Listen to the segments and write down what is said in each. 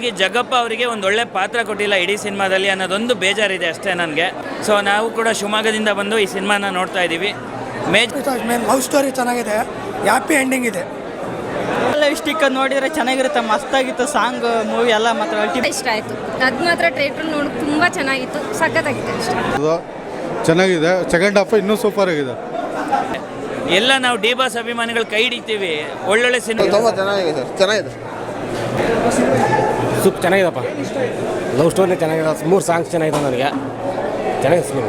ಆಗಿ ಜಗಪ್ಪ ಅವರಿಗೆ ಒಂದು ಒಳ್ಳೆ ಪಾತ್ರ ಕೊಟ್ಟಿಲ್ಲ ಇಡೀ ಸಿನಿಮಾದಲ್ಲಿ ಅನ್ನೋದೊಂದು ಬೇಜಾರಿದೆ ಅಷ್ಟೇ ನನಗೆ. ಸೊ ನಾವು ಕೂಡ ಶಿವಮೊಗ್ಗದಿಂದ ಬಂದು ಈ ಸಿನಿಮಾನ ನೋಡ್ತಾ ಇದ್ದೀವಿ ಮೇಜ್ ಲವ್ ಸ್ಟೋರಿ ಚೆನ್ನಾಗಿದೆ. ಹ್ಯಾಪಿ ಎಂಡಿಂಗ್ ಇದೆ. ಎಲ್ಲ ಸ್ಟಿಕ್ ನೋಡಿದ್ರೆ ಚೆನ್ನಾಗಿರುತ್ತೆ. ಮಸ್ತಾಗಿತ್ತು ಸಾಂಗ್ ಮೂವಿ ಎಲ್ಲ ಮಾತ್ರ ಇಷ್ಟ ಆಯಿತು. ಅದು ಮಾತ್ರ ಟ್ರೇಟರ್ ನೋಡಿ ತುಂಬ ಚೆನ್ನಾಗಿತ್ತು. ಸಖತ್ತಾಗಿದೆ ಇಷ್ಟ ಅದು ಚೆನ್ನಾಗಿದೆ. ಸೆಕೆಂಡ್ ಹಾಫ್ ಇನ್ನೂ ಸೂಪರ್ ಆಗಿದೆ. ಎಲ್ಲ ನಾವು ಡಿ ಬಾಸ್ ಅಭಿಮಾನಿಗಳು ಕೈ ಹಿಡಿತೀವಿ. ಒಳ್ಳೊಳ್ಳೆ ಸಿನಿಮಾ ತುಂಬ ಚೆನ್ನಾಗಿದೆ. ಸರ್ ಚೆನ್ನಾಗಿದೆ. ಸೂಪ್ ಚೆನ್ನಾಗಿದೆಪ್ಪ. ಲವ್ ಸ್ಟೋರಿ ಚೆನ್ನಾಗಿದೆ ಮೂರು ಸಾಂಗ್ಸ್ ಚೆನ್ನಾಗಿದೆ ನನಗೆ. ಚೆನ್ನಾಗಿದೆ ಸಿನಿಮಾ.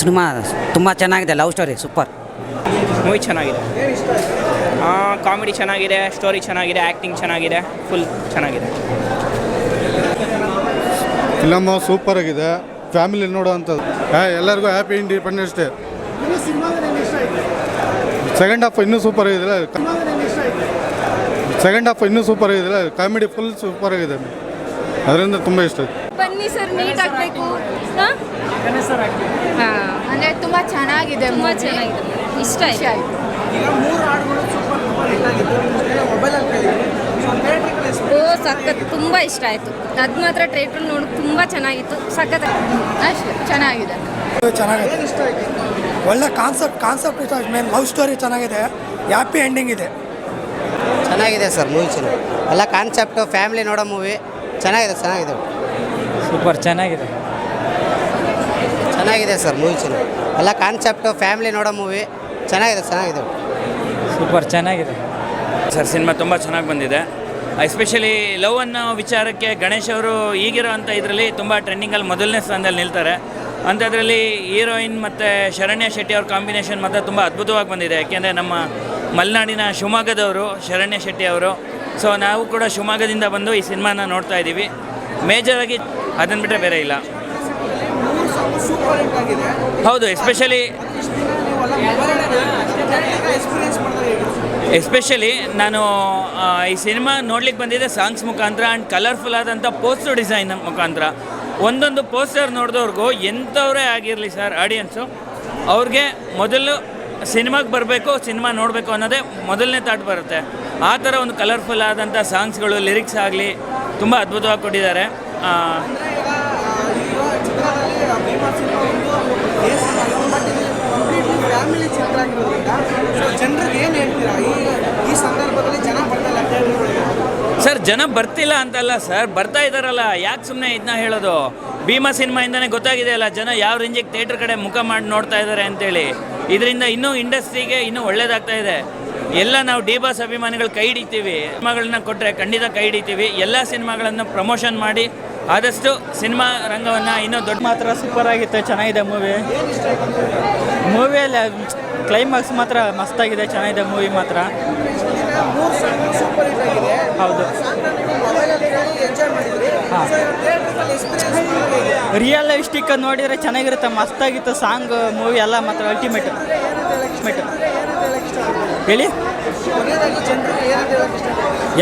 ಸಿನಿಮಾ ತುಂಬ ಚೆನ್ನಾಗಿದೆ ಲವ್ ಸ್ಟೋರಿ ಸೂಪರ್ ಮೂವಿ ಚೆನ್ನಾಗಿದೆ. ಕಾಮಿಡಿ ಚೆನ್ನಾಗಿದೆ ಸ್ಟೋರಿ ಚೆನ್ನಾಗಿದೆ ಆ್ಯಕ್ಟಿಂಗ್ ಚೆನ್ನಾಗಿದೆ ಫುಲ್ ಚೆನ್ನಾಗಿದೆ. ಫಿಲಮ್ ಸೂಪರ್ ಆಗಿದೆ. ಫ್ಯಾಮಿಲಿ ನೋಡೋವಂಥದ್ದು ಎಲ್ಲರಿಗೂ happy independence day second half ಇನ್ನೂ ಸೂಪರ್ ಆಗಿದೆ. ಸೆಕೆಂಡ್ ಹಾಫ್ ಇನ್ನೂ ಸೂಪರ್ ಆಗಿದೆ ಕಾಮಿಡಿ ಫುಲ್ ಸೂಪರ್ ಆಗಿದೆ. ಅದರಿಂದ ತುಂಬ ಇಷ್ಟ ಆಯ್ತು. ಬನ್ನಿ ಸರ್ ನೀಟ್ ಆಗಬೇಕು. ಹಾಂ? ಅಂದರೆ ತುಂಬ ಚೆನ್ನಾಗಿದೆ ತುಂಬ ಚೆನ್ನಾಗಿದೆ ಇಷ್ಟ ಆಯಿತು. ಓ ಸಖತ್. ತುಂಬ ಇಷ್ಟ ಆಯಿತು. ಅದು ಮಾತ್ರ ಥಿಯೇಟ್ರ್ ನೋಡಿ ತುಂಬ ಚೆನ್ನಾಗಿತ್ತು. ಸಖತ್ ಅಷ್ಟೇ ಚೆನ್ನಾಗಿದೆ. ಚೆನ್ನಾಗಿದೆ ಒಳ್ಳೆ ಕಾನ್ಸೆಪ್ಟ್ ಕಾನ್ಸೆಪ್ಟ್ ಇಷ್ಟ ಮೇನ್ ಲವ್ ಸ್ಟೋರಿ ಚೆನ್ನಾಗಿದೆ. ಹ್ಯಾಪಿ ಎಂಡಿಂಗ್ ಇದೆ. ಚೆನ್ನಾಗಿದೆ ಸರ್ ಮೂವಿ ಚೆನ್ನಾಗಿ ಎಲ್ಲ ಕಾನ್ಸೆಪ್ಟು ಫ್ಯಾಮಿಲಿ ನೋಡೋ ಮೂವಿ ಚೆನ್ನಾಗಿದೆ ಚೆನ್ನಾಗಿದೆ. ಸೂಪರ್ ಚೆನ್ನಾಗಿದೆ. ಚೆನ್ನಾಗಿದೆ ಸರ್ ಮೂವಿ ಚೆನ್ನಾಗಿ ಎಲ್ಲ ಕಾನ್ಸೆಪ್ಟು ಫ್ಯಾಮಿಲಿ ನೋಡೋ ಮೂವಿ ಚೆನ್ನಾಗಿದೆ ಚೆನ್ನಾಗಿದೆ. ಸೂಪರ್ ಚೆನ್ನಾಗಿದೆ. ಸರ್ ಸಿನಿಮಾ ತುಂಬ ಚೆನ್ನಾಗಿ ಬಂದಿದೆ. ಎಸ್ಪೆಷಲಿ ಲವ್ ಅನ್ನೋ ವಿಚಾರಕ್ಕೆ ಗಣೇಶ್ ಅವರು ಈಗಿರೋ ಅಂಥ ಇದರಲ್ಲಿ ತುಂಬ ಟ್ರೆಂಡಿಂಗಲ್ಲಿ ಮೊದಲನೇ ಸ್ಥಾನದಲ್ಲಿ ನಿಲ್ತಾರೆ. ಅಂಥದ್ರಲ್ಲಿ ಹೀರೋಯಿನ್ ಮತ್ತು ಶರಣ್ಯ ಶೆಟ್ಟಿ ಅವ್ರ ಕಾಂಬಿನೇಷನ್ ಮಾತ್ರ ತುಂಬ ಅದ್ಭುತವಾಗಿ ಬಂದಿದೆ. ಯಾಕೆಂದರೆ ನಮ್ಮ ಮಲೆನಾಡಿನ ಶಿವಮೊಗ್ಗದವರು, ಶರಣ್ಯ ಶೆಟ್ಟಿ ಅವರು. ಸೊ ನಾವು ಕೂಡ ಶಿವಮೊಗ್ಗದಿಂದ ಬಂದು ಈ ಸಿನಿಮಾನ ನೋಡ್ತಾ ಇದ್ದೀವಿ. ಮೇಜರಾಗಿ ಅದನ್ನು ಬಿಟ್ಟರೆ ಬೇರೆ ಇಲ್ಲ. ಹೌದು ಎಸ್ಪೆಷಲಿ ಎಸ್ಪೆಷಲಿ ನಾನು ಈ ಸಿನಿಮಾ ನೋಡ್ಲಿಕ್ಕೆ ಬಂದಿದ್ದೆ ಸಾಂಗ್ಸ್ ಮುಖಾಂತರ ಆ್ಯಂಡ್ ಕಲರ್ಫುಲ್ ಆದಂಥ ಪೋಸ್ಟರ್ ಡಿಸೈನ್ ಮುಖಾಂತರ. ಒಂದೊಂದು ಪೋಸ್ಟರ್ ನೋಡಿದವ್ರಿಗೂ ಎಂಥವರೇ ಆಗಿರಲಿ ಸರ್ ಆಡಿಯನ್ಸು ಅವ್ರಿಗೆ ಮೊದಲು ಸಿನಿಮಾಗೆ ಬರಬೇಕು, ಸಿನಿಮಾ ನೋಡಬೇಕು ಅನ್ನೋದೇ ಮೊದಲನೇ ತಾಟ್ ಬರುತ್ತೆ. ಆ ಥರ ಒಂದು ಕಲರ್ಫುಲ್ ಆದಂಥ ಸಾಂಗ್ಸ್ಗಳು ಲಿರಿಕ್ಸ್ ಆಗಲಿ ತುಂಬ ಅದ್ಭುತವಾಗಿ ಕೊಟ್ಟಿದ್ದಾರೆ. ಸರ್, ಜನ ಬರ್ತಿಲ್ಲ ಅಂತಲ್ಲ ಸರ್, ಬರ್ತಾ ಇದ್ದಾರಲ್ಲ, ಯಾಕೆ ಸುಮ್ಮನೆ ಇದನ್ನ ಹೇಳೋದು? ಭೀಮಾ ಸಿನಿಮಾಯಿಂದನೇ ಗೊತ್ತಾಗಿದೆ ಅಲ್ಲ ಜನ ಯಾವ ರೇಂಜಿಗೆ ಥಿಯೇಟ್ರ್ ಕಡೆ ಮುಖ ಮಾಡಿ ನೋಡ್ತಾ ಇದ್ದಾರೆ ಅಂತೇಳಿ. ಇದರಿಂದ ಇನ್ನೂ ಇಂಡಸ್ಟ್ರಿಗೆ ಇನ್ನೂ ಒಳ್ಳೇದಾಗ್ತಾ ಇದೆ. ಎಲ್ಲ ನಾವು ಡಿ ಬಾಸ್ ಅಭಿಮಾನಿಗಳು ಕೈ ಹಿಡಿತೀವಿ. ಸಿನಿಮಾಗಳನ್ನ ಕೊಟ್ಟರೆ ಖಂಡಿತ ಕೈ ಹಿಡಿತೀವಿ. ಎಲ್ಲ ಸಿನಿಮಾಗಳನ್ನು ಪ್ರಮೋಷನ್ ಮಾಡಿ ಆದಷ್ಟು ಸಿನಿಮಾ ರಂಗವನ್ನು ಇನ್ನೂ ದೊಡ್ಡ ಮಾತ್ರ ಸೂಪರ್ ಆಗಿತ್ತು. ಚೆನ್ನಾಗಿದೆ ಮೂವಿ ಮೂವಿಯಲ್ಲಿ ಕ್ಲೈಮ್ಯಾಕ್ಸ್ ಮಾತ್ರ ಮಸ್ತಾಗಿದೆ. ಚೆನ್ನಾಗಿದೆ ಮೂವಿ ಮಾತ್ರ. ಹೌದು. ಎಂಜಾಯ್ ಮಾಡಿದ್ರಿ ರಿಯಲ್ ಲೈಫ್ ಸ್ಟಿಕ್ ನೋಡಿದ್ರೆ ಚೆನ್ನಾಗಿರುತ್ತೆ. ಮಸ್ತಾಗಿತ್ತು ಸಾಂಗ್ ಮೂವಿ ಎಲ್ಲ ಮಾತ್ರ ಅಲ್ಟಿಮೇಟ್ ಅಲ್ಟಿಮೇಟ್ ಹೇಳಿ?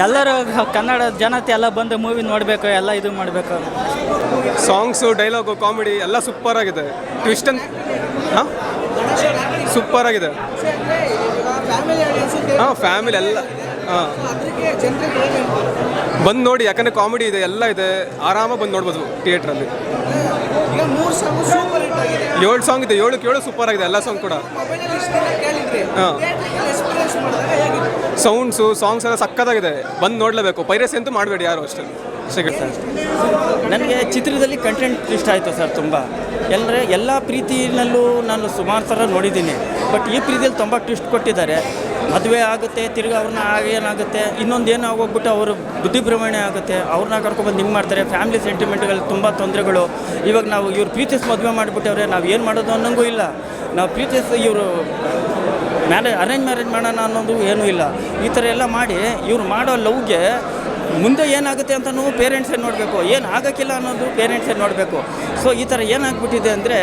ಎಲ್ಲರೂ ಕನ್ನಡ ಜನತೆ ಎಲ್ಲ ಬಂದು ಮೂವಿ ನೋಡಬೇಕು ಎಲ್ಲ ಇದು ಮಾಡಬೇಕು. ಸಾಂಗ್ಸು ಡೈಲಾಗು ಕಾಮಿಡಿ ಎಲ್ಲ ಸೂಪರ್ ಆಗಿದೆ. ಟ್ವಿಸ್ಟ್ ಅಂತ ಹಾಂ? ಸೂಪರ್ ಆಗಿದೆ. ಫ್ಯಾಮಿಲಿ ಆಡಿಯನ್ಸ್ ಹಾಂ ಫ್ಯಾಮಿಲಿ ಎಲ್ಲ ಬಂದು ನೋಡಿ ಯಾಕಂದ್ರೆ ಕಾಮಿಡಿ ಇದೆ ಎಲ್ಲ ಇದೆ. ಆರಾಮಾಗಿ ಬಂದು ನೋಡ್ಬೋದು ಥಿಯೇಟ್ರಲ್ಲಿ ಈಗ ಮೂರು ಸಾಂಗ್ ಸೂಪರ್ ಆಗಿದೆ. ಏಳು ಸಾಂಗ್ ಇದೆ ಏಳಕ್ಕೆ ಏಳು ಸೂಪರ್ ಆಗಿದೆ ಎಲ್ಲ ಸಾಂಗ್ ಕೂಡ. ಹಾಂ. ಸೌಂಡ್ಸು ಸಾಂಗ್ಸ್ ಎಲ್ಲ ಸಕ್ಕತ್ತಾಗಿದೆ. ಬಂದು ನೋಡಲೇಬೇಕು. ಪೈರಸಿ ಅಂತೂ ಮಾಡಬೇಡಿ ಯಾರು ಅಷ್ಟೇ. ಸಿಗುತ್ತೆ ನನಗೆ ಚಿತ್ರದಲ್ಲಿ ಕಂಟೆಂಟ್ ಇಷ್ಟ ಆಯಿತು ಸರ್ ತುಂಬ. ಎಲ್ಲರೇ ಎಲ್ಲ ಪ್ರೀತಿನಲ್ಲೂ ನಾನು ಸುಮಾರು ಥರ ನೋಡಿದ್ದೀನಿ. ಬಟ್ ಈ ಪ್ರೀತಿಯಲ್ಲಿ ತುಂಬ ಟ್ವಿಸ್ಟ್ ಕೊಟ್ಟಿದ್ದಾರೆ. ಮದುವೆ ಆಗುತ್ತೆ, ತಿರ್ಗಿ ಅವ್ರನ್ನ ಏನಾಗುತ್ತೆ, ಇನ್ನೊಂದು ಏನು ಆಗೋಗ್ಬಿಟ್ಟು ಅವರು ಬುದ್ಧಿ ಭ್ರಮಣೆ ಆಗುತ್ತೆ, ಅವ್ರನ್ನ ಕರ್ಕೊಬಂದು ಹಿಂಗೆ ಮಾಡ್ತಾರೆ ಫ್ಯಾಮಿಲಿ ಸೆಂಟಿಮೆಂಟ್ಗಳು ತುಂಬ ತೊಂದರೆಗಳು. ಇವಾಗ ನಾವು ಇವ್ರು ಪ್ರೀತಿಸ್ ಮದುವೆ ಮಾಡಿಬಿಟ್ಟವ್ರೆ, ನಾವು ಏನು ಮಾಡೋದು ಅನ್ನೋಂಗೂ ಇಲ್ಲ. ನಾವು ಪ್ರೀತಿಸ್ ಇವರು ಮ್ಯಾರೇಜ್ ಅರೇಂಜ್ ಮ್ಯಾರೇಜ್ ಮಾಡೋಣ ಅನ್ನೋದು ಏನೂ ಇಲ್ಲ. ಈ ಥರ ಎಲ್ಲ ಮಾಡಿ ಇವ್ರು ಮಾಡೋ ಲವ್ಗೆ ಮುಂದೆ ಏನಾಗುತ್ತೆ ಅಂತಲೂ ಪೇರೆಂಟ್ಸೇ ನೋಡಬೇಕು? ಏನು ಆಗೋಕ್ಕಿಲ್ಲ ಅನ್ನೋದು ಪೇರೆಂಟ್ಸೇ ನೋಡಬೇಕು? ಸೊ ಈ ಥರ ಏನಾಗ್ಬಿಟ್ಟಿದೆ ಅಂದರೆ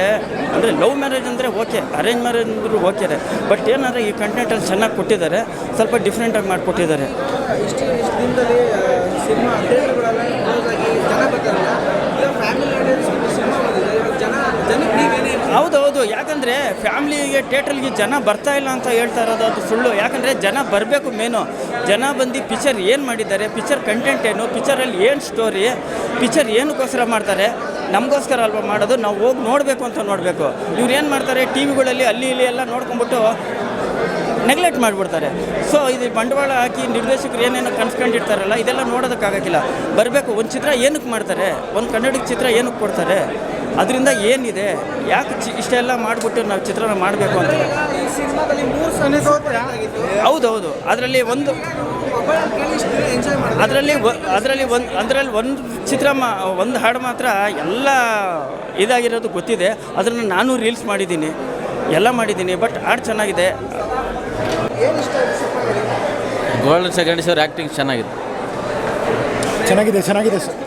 ಅಂದರೆ ಲವ್ ಮ್ಯಾರೇಜ್ ಅಂದರೆ ಓಕೆ ಅರೇಂಜ್ ಮ್ಯಾರೇಜ್ ಅಂದರೂ ಓಕೆ ಬಟ್ ಏನಾದರೆ ಈ ಕಂಟೆಂಟಲ್ಲಿ ಚೆನ್ನಾಗಿ ಕೊಟ್ಟಿದ್ದಾರೆ, ಸ್ವಲ್ಪ ಡಿಫ್ರೆಂಟಾಗಿ ಮಾಡಿಕೊಟ್ಟಿದ್ದಾರೆ ಇಷ್ಟು ಇಷ್ಟು ದಿನದಲ್ಲಿ ಸಿನಿಮಾ ಥಿಯೇಟರ್ಗಳೆಲ್ಲ ಕ್ಲೋಸ್ ಆಗಿ ಜನ ಬರ್ತಾರಲ್ಲ ಈಗ ಫ್ಯಾಮಿಲಿ ಆಡಿಯನ್ಸ್ ಸಿನಿಮಾ ಬಂದಿದೆ ಇವಾಗ ಜನ ಜನಕ್ಕೆ ನೀವೇನೇ ಹೌದು ಯಾಕಂದರೆ ಫ್ಯಾಮ್ಲಿಗೆ ಥಿಯೇಟ್ರಿಗೆ ಜನ ಬರ್ತಾ ಇಲ್ಲ ಅಂತ ಹೇಳ್ತಾ ಇರೋದು ಅದು ಸುಳ್ಳು ಯಾಕಂದರೆ ಜನ ಬರಬೇಕು ಮೇನು. ಜನ ಬಂದು ಪಿಕ್ಚರ್ ಏನು ಮಾಡಿದ್ದಾರೆ, ಪಿಕ್ಚರ್ ಕಂಟೆಂಟ್ ಏನು, ಪಿಕ್ಚರಲ್ಲಿ ಏನು ಸ್ಟೋರಿ, ಪಿಕ್ಚರ್ ಏನಕ್ಕೋಸ್ಕರ ಮಾಡ್ತಾರೆ, ನಮಗೋಸ್ಕರ ಅಲ್ವಾ ಮಾಡೋದು? ನಾವು ಹೋಗಿ ನೋಡಬೇಕು ಅಂತ ನೋಡಬೇಕು. ಇವ್ರು ಏನು ಮಾಡ್ತಾರೆ, ಟಿ ವಿಗಳಲ್ಲಿ ಅಲ್ಲಿ ಇಲ್ಲಿ ಎಲ್ಲ ನೋಡ್ಕೊಂಬಿಟ್ಟು ನೆಗ್ಲೆಕ್ಟ್ ಮಾಡಿಬಿಡ್ತಾರೆ. ಸೊ ಇದು ಬಂಡವಾಳ ಹಾಕಿ ನಿರ್ದೇಶಕರು ಏನೇನೋ ಕನ್ಸ್ಕೊಂಡಿರ್ತಾರಲ್ಲ, ಇದೆಲ್ಲ ನೋಡೋದಕ್ಕಾಗಕ್ಕಿಲ್ಲ. ಬರಬೇಕು, ಒಂದು ಚಿತ್ರ ಏನಕ್ಕೆ ಮಾಡ್ತಾರೆ? ಒಂದು ಕನ್ನಡಕ್ಕೆ ಚಿತ್ರ ಏನಕ್ಕೆ ಕೊಡ್ತಾರೆ? ಅದರಿಂದ ಏನಿದೆ? ಯಾಕೆ ಚಿ ಇಷ್ಟೆಲ್ಲ ಮಾಡಿಬಿಟ್ಟು ನಾವು ಚಿತ್ರಣ ಮಾಡಬೇಕು ಅಂತ ಈ ಸಿನಿಮಾದಲ್ಲಿ ಮೂರು ಸೂಪರ್ ಆಗಿತ್ತು ಹೌದೌದು. ಅದರಲ್ಲಿ ಒಂದು ಅದರಲ್ಲಿ ಅದರಲ್ಲಿ ಒಂದು ಅದರಲ್ಲಿ ಒಂದು ಚಿತ್ರ ಮಾ ಒಂದು ಹಾಡು ಮಾತ್ರ ಎಲ್ಲ ಇದಾಗಿರೋದು ಗೊತ್ತಿದೆ. ಅದನ್ನು ನಾನು ರೀಲ್ಸ್ ಮಾಡಿದ್ದೀನಿ. ಎಲ್ಲ ಮಾಡಿದ್ದೀನಿ ಬಟ್ ಹಾಡು ಚೆನ್ನಾಗಿದೆ. ಗೋಲ್ಡನ್ ಸೆಕೆಂಡ್ ಸರ್ ಆ್ಯಕ್ಟಿಂಗ್ ಚೆನ್ನಾಗಿದೆ. ಚೆನ್ನಾಗಿದೆ ಚೆನ್ನಾಗಿದೆ ಸರ್.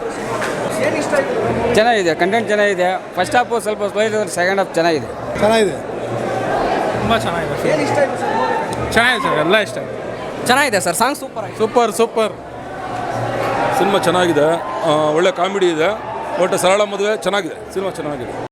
ಚೆನ್ನಾಗಿದೆ ಕಂಟೆಂಟ್ ಚೆನ್ನಾಗಿದೆ. ಫಸ್ಟ್ ಹಾಫು ಸ್ವಲ್ಪ ಸ್ಲೋ ಇದೆ ಸೆಕೆಂಡ್ ಹಾಫ್ ಚೆನ್ನಾಗಿದೆ. ಚೆನ್ನಾಗಿದೆ. ತುಂಬ ಚೆನ್ನಾಗಿದೆ ಏನು ಇಷ್ಟ ಆಯ್ತು ಸರ್? ಚೆನ್ನಾಗಿದೆ ಸರ್ ಎಲ್ಲ ಇಷ್ಟ ಚೆನ್ನಾಗಿದೆ ಸರ್ ಸಾಂಗ್ ಸೂಪರ್ ಆಗಿದೆ. ಸೂಪರ್ ಸೂಪರ್ ಸಿನಿಮಾ ಚೆನ್ನಾಗಿದೆ. ಒಳ್ಳೆ ಕಾಮಿಡಿ ಇದೆ. ಒಟ್ಟು ಸರಳ ಮದುವೆ ಚೆನ್ನಾಗಿದೆ. ಸಿನಿಮಾ ಚೆನ್ನಾಗಿದೆ.